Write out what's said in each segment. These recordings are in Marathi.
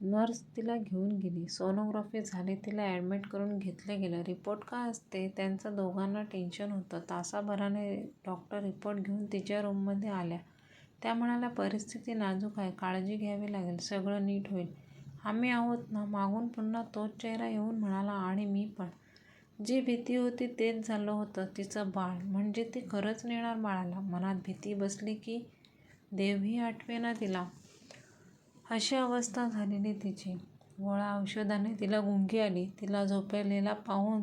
नर्स तिला घेऊन गेली. सोनोग्राफी झाली. तिला ॲडमिट करून घेतलं गेलं. रिपोर्ट काय असते त्यांचं दोघांना टेन्शन होतं. तासाभराने डॉक्टर रिपोर्ट घेऊन तिच्या रूममध्ये आल्या. त्या म्हणाल्या, परिस्थिती नाजूक आहे. काळजी घ्यावी लागेल. सगळं नीट होईल. आम्ही आहोत ना. मागून पुन्हा तोच चेहरा येऊन म्हणाला, आणि मी पण. जी भीती होती तेच झालं होतं. तिचं बाळ. म्हणजे ती खरंच नेणार बाळाला. मनात भीती बसली की देवही आठवेना तिला. अशी अवस्था झालेली तिची. गोळ्या औषधाने तिला गुंगी आली. तिला झोपलेला पाहून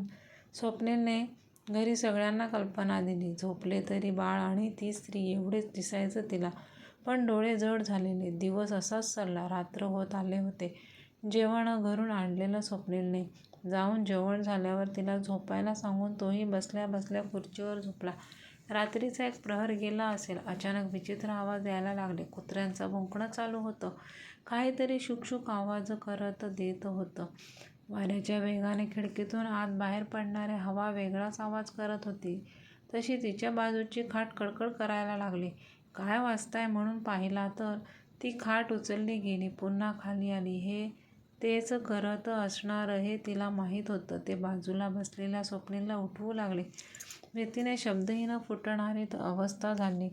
स्वप्नीलने घरी सगळ्यांना कल्पना दिली. झोपले तरी बाळ आणि ती स्त्री एवढेच दिसायचं तिला. पण डोळे जड झालेले. दिवस असाच चालला. रात्र होत आले होते. जेवण घरून आणलेलं स्वप्नीलने. जाऊन जेवण झाल्यावर तिला झोपायला सांगून तोही बसल्या बसल्या खुर्चीवर झोपला. रात्रीचा एक प्रहर गेला असेल. अचानक विचित्र आवाज यायला लागले. कुत्र्यांचं भुंकणं चालू होतं. काहीतरी शुकशुक आवाज करत देत होतं. वाऱ्याच्या वेगाने खिडकीतून आत बाहेर पडणारी हवा वेगळाच आवाज करत होती. तशी तिच्या बाजूची खाट कडकड करायला लागली. काय वाजतंय म्हणून पाहिला तर ती खाट उचलली गेली. पुन्हा खाली आली. हे तेच करत असणार हे तिला माहीत होतं. ते बाजूला बसलेल्या स्वप्नीलला उठवू लागले. भीतीने शब्दही न फुटणारी अवस्था झाली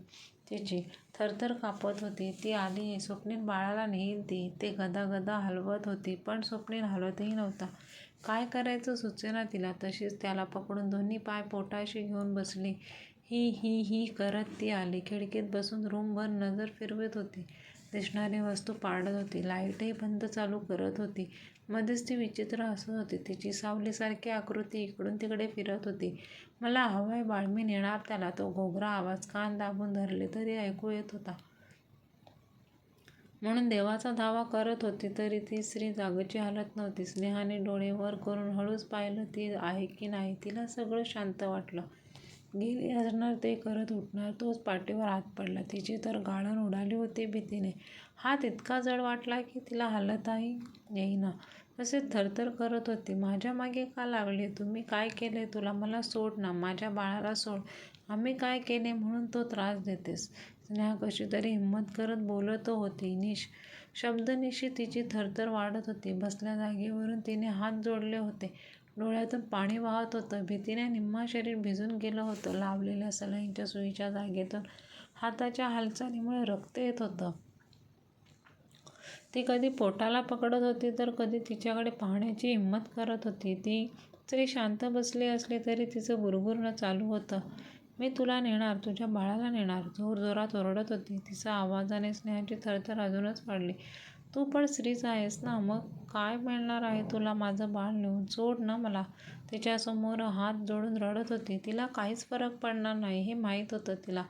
तिची. थरथर कापत होती. ती आली. स्वप्नील बाळाला नेईल ती. ते गदागदा हलवत होती. पण स्वप्नील हलतही नव्हता. काय करायचं सुचेना तिला. तशीच त्याला पकडून दोन्ही पाय पोटाशी घेऊन बसली. ही ही ही करत ती आली. खिडकीत बसून रूमभर नजर फिरवत होती. दिसणारी वस्तू पाडत होती. लाईटही बंद चालू करत होती. मध्येच ती विचित्र हसत होती. तिची सावलीसारखी आकृती इकडून तिकडे फिरत होती. मला हवाय बाळ. मी नेणार त्याला. तो घोगरा आवाज कान दाबून धरले तरी ऐकू येत होता. म्हणून देवाचा धावा करत होती तरी ती स्त्री जागेची हालत नव्हती. स्नेहाने डोळे वर करून हळूच पाहिलं ती आहे की नाही. तिला सगळं शांत वाटलं. गेली असणार ते करत उठणार. तोच पाठीवर हात पडला. तिची तर गाळण उडाली होती भीतीने. हात इतका जड वाटला की तिला हलताही येईना. तसेच थरथर करत होती. माझ्या मागे का लागले तुम्ही काय केले तुला? मला सोड ना. माझ्या बाळाला सोड. आम्ही काय केले म्हणून तो त्रास देतेस? स्नेहा कशी तरी हिंमत करत बोलत होती. निश शब्दनिशी तिची थरथर वाढत होती. बसल्या जागेवरून तिने हात जोडले होते. डोळ्यातून पाणी वाहत होतं. भीतीने निम्मं शरीर भिजून गेलं होतं. लावलेल्या सलाईनच्या सुईच्या जागेतून हाताच्या हालचालीमुळे रक्त येत होतं. ती कधी पोटाला पकडत होती तर कधी तिच्याकडे पाहण्याची हिंमत करत होती. ती जरी शांत बसली असली तरी तिचं गुरगुरणं चालू होतं. मी तुला नेणार. तुझ्या बाळाला नेणार. जोरजोरात ओरडत होती. तिचा आवाजाने स्नेहाची थरथर अजूनच वाढली. तू पण स्त्रीच आहेस ना? मग काय मिळणार आहे तुला माझं बाळ नेऊन? सोड ना मला. तिच्यासमोर हात जोडून रडत होती. तिला काहीच फरक पडणार नाही हे माहीत होतं तिला.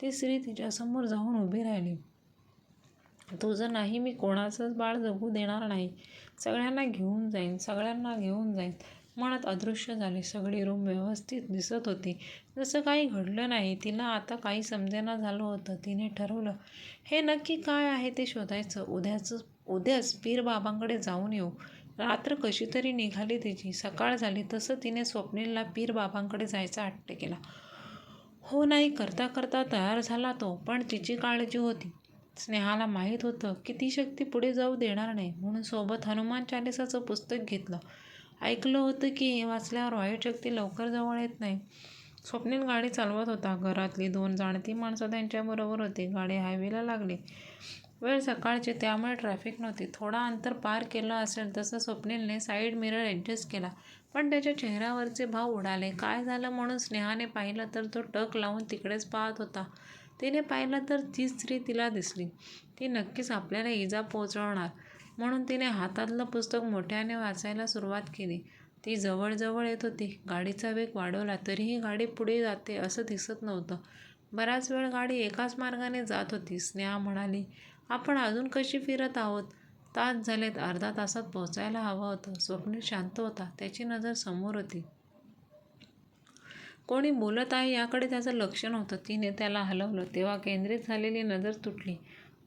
ती स्त्री तिच्यासमोर जाऊन उभी राहिली. तुझं नाही. मी कोणाचंच बाळ जगू देणार नाही. सगळ्यांना घेऊन जाईन. सगळ्यांना घेऊन जाईन. मनात अदृश्य झाले सगळी रूम व्यवस्थित दिसत होती. जसं काही घडलं नाही. तिला आता काही समजेना झालं होतं. तिने ठरवलं, हे नक्की काय आहे ते शोधायचं. उद्याच पीरबाबांकडे जाऊन येऊ. रात्र कशी तरी निघाली तिची. सकाळ झाली तसं तिने स्वप्नीलला पीरबाबांकडे जायचा हट्ट केला. हो नाही करता करता तयार झाला तो. पण तिची काळजी होती. स्नेहाला माहीत होतं की ती शक्ती पुढे जाऊ देणार नाही. म्हणून सोबत हनुमान चालिसाचं पुस्तक घेतलं. ऐकलं होतं की वाचल्यावर वाईट शक्ती लवकर जवळ येत नाही. स्वप्नील गाडी चालवत होता. घरातली दोन जाणती माणसं त्यांच्याबरोबर होती. गाडी हायवेला लागली. वेळ सकाळची त्यामुळे ट्रॅफिक नव्हती. थोडा अंतर पार केलं असेल तसं स्वप्नीलने साईड मिरर ॲडजस्ट केला. पण त्याच्या चेहऱ्यावरचे भाव उडाले. काय झालं म्हणून स्नेहाने पाहिलं तर तो टक लावून तिकडेच पाहत होता. तिने पाहिलं तर तीच स्त्री तिला दिसली. ती नक्कीच आपल्याला इजा पोहोचवणार म्हणून तिने हातातलं पुस्तक मोठ्याने वाचायला सुरुवात केली. ती जवळजवळ येत होती. गाडीचा वेग वाढवला तरीही गाडी पुढे जाते असं दिसत नव्हतं. बराच वेळ गाडी एकाच मार्गाने जात होती. स्नेहा म्हणाली, आपण अजून कशी फिरत आहोत? तास झालेत. अर्धा तासात पोहोचायला हवं होतं. स्वप्नील शांत होता. त्याची नजर समोर होती. कोणी बोलत आहे याकडे त्याचं लक्ष नव्हतं. तिने त्याला हलवलं तेव्हा केंद्रित झालेली नजर तुटली.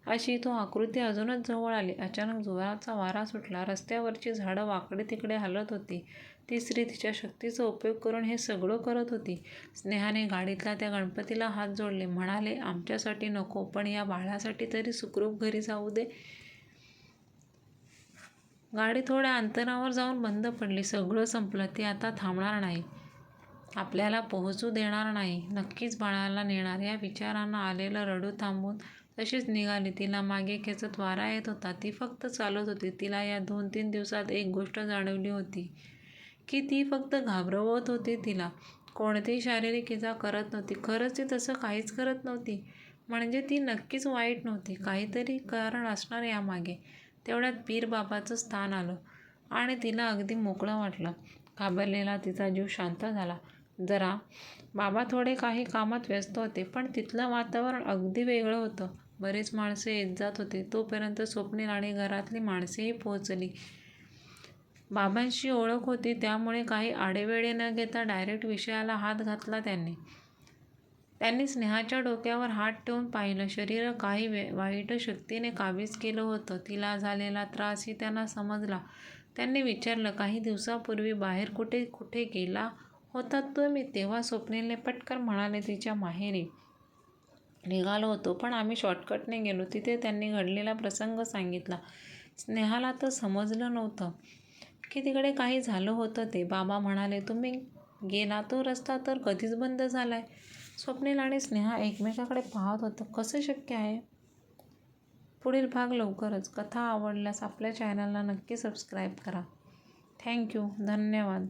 अशी तो आकृती अजूनच जवळ आली. अचानक जोराचा वारा सुटला. रस्त्यावरची झाडं वाकडे-तिकडे हलत होती. ती स्त्री तिच्या शक्तीचा उपयोग करून हे सगळं करत होती. स्नेहाने गाडीतला त्या गणपतीला हात जोडले. म्हणाले, आमच्यासाठी नको पण या बाळासाठी तरी सुखरूप घरी जाऊ दे. गाडी थोड्या अंतरावर जाऊन बंद पडली सगळं संपलं ती आता थांबणार नाही आपल्याला पोहोचू देणार नाही नक्कीच बाळाला नेणार या विचारांना आलेलं रडू थांबून तशीच निघाली. तिला मागे खेचत वारा येत होता. ती फक्त चालत होती. तिला या दोन तीन दिवसात एक गोष्ट जाणवली होती की ती फक्त घाबरवत होती तिला. कोणतीही शारीरिक इजा करत नव्हती. खरंच ती तसं काहीच करत नव्हती. म्हणजे ती नक्कीच वाईट नव्हती. काहीतरी कारण असणार यामागे. तेवढ्यात पीरबाबाचं स्थान आलं आणि तिला अगदी मोकळं वाटलं. घाबरलेला तिचा जीव शांत झाला. जरा. बाबा थोडे काही कामात व्यस्त होते पण तिथलं वातावरण अगदी वेगळं होतं. बरेच माणसं येत जात होते. तोपर्यंत स्वप्नील आणि घरातली माणसेही पोहोचली. बाबांशी ओळख होती त्यामुळे काही आडेवेळे न घेता डायरेक्ट विषयाला हात घातला त्यांनी. त्यांनी स्नेहाच्या डोक्यावर हात ठेवून पाहिलं शरीर काही वे वाईट शक्तीने काबीज केलं होतं. तिला झालेला त्रासही त्यांना समजला. त्यांनी विचारलं काही दिवसापूर्वी बाहेर कुठे कुठे गेला होता तो? मी तेव्हा स्वप्नीलने पटकन म्हणाले तिच्या माहेरी. निघालो होतो पण आम्ही शॉर्टकटने गेलो. तिथे त्यांनी घडलेला प्रसंग सांगितला. स्नेहाला तर समजलं नव्हतं की तिकडे काही झालं होतं ते. बाबा म्हणाले तुम्ही गेला तो रस्ता तर कधीच बंद झाला आहे स्वप्नील आणि स्नेहा एकमेकाकडे पाहत होतं. कसं शक्य आहे? पुढील भाग लवकरच. कथा आवडल्यास आपल्या चॅनलला नक्की सबस्क्राईब करा. थँक्यू धन्यवाद.